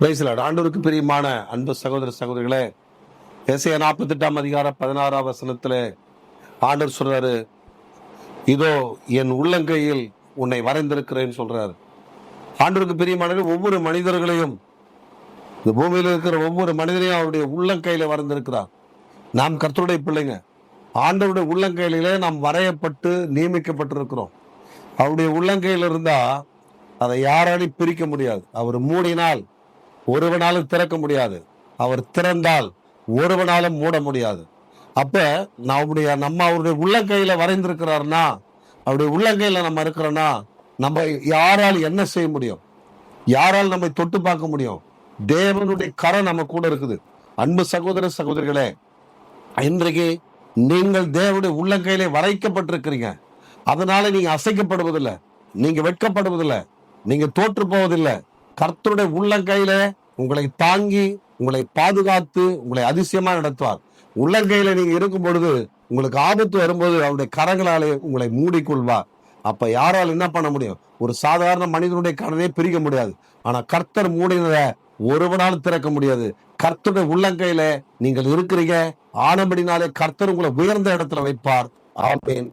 பிரைஸ்லாட் ஆண்டவருக்கு பிரியமான அன்பு சகோதர சகோதரிகளே இசைய நாற்பத்தி எட்டாம் அதிகார பதினாறாம் வசனத்தில் ஆண்டர் சொல்றாரு இதோ என் உள்ளங்கையில் உன்னை வரைந்திருக்கிறேன்னு சொல்றாரு. ஆண்டவருக்கு பிரியமான ஒவ்வொரு மனிதர்களையும் இந்த பூமியில் இருக்கிற ஒவ்வொரு மனிதனையும் அவருடைய உள்ளங்கையில வரைந்திருக்கிறார். நாம் கர்த்தருடைய பிள்ளைங்க. ஆண்டவருடைய உள்ளங்கையிலே நாம் வரையப்பட்டு நியமிக்கப்பட்டிருக்கிறோம். அவருடைய உள்ளங்கையில் இருந்தால் அதை யாராலையும் பிரிக்க முடியாது. அவர் மூடினால் ஒருவனாலும் திறக்க முடியாது. அவர் திறந்தால் ஒருவனாலும் மூட முடியாது. அப்ப நம்முடைய நம்ம அவருடைய உள்ளங்கையில வரைந்திருக்கிறாருன்னா அவருடைய உள்ளங்கையில நம்ம இருக்கிறோன்னா நம்ம யாரால் என்ன செய்ய முடியும்? யாரால் நம்மை தொட்டு பார்க்க முடியும்? தேவனுடைய கரம் நம்ம கூட இருக்குது. அன்பு சகோதர சகோதரிகளே இன்றைக்கு நீங்கள் தேவனுடைய உள்ளங்கையிலே வரைக்கப்பட்டிருக்கிறீங்க. அதனால நீங்க அசைக்கப்படுவதில்லை. நீங்க வெட்கப்படுவதில்லை. நீங்க தோற்று போவதில்லை. கர்த்தருடைய உள்ளங்கையில உங்களை தாங்கி உங்களை பாதுகாத்து உங்களை அதிசயமா நடத்துவார். உள்ளங்கையில நீங்க இருக்கும் பொழுது உங்களுக்கு ஆபத்து வரும்போது அவருடைய கரங்களாலே உங்களை மூடிக்கொள்வார். அப்ப யாரால் என்ன பண்ண முடியும்? ஒரு சாதாரண மனிதனுடைய கடனே பிரிக்க முடியாது. ஆனா கர்த்தர் மூடினதை ஒருவனால் திறக்க முடியாது. கர்த்தருடைய உள்ளங்கையில நீங்கள் இருக்கிறீங்க. ஆனபடினாலே கர்த்தர் உங்களை உயர்ந்த இடத்துல வைப்பார். ஆமேன்.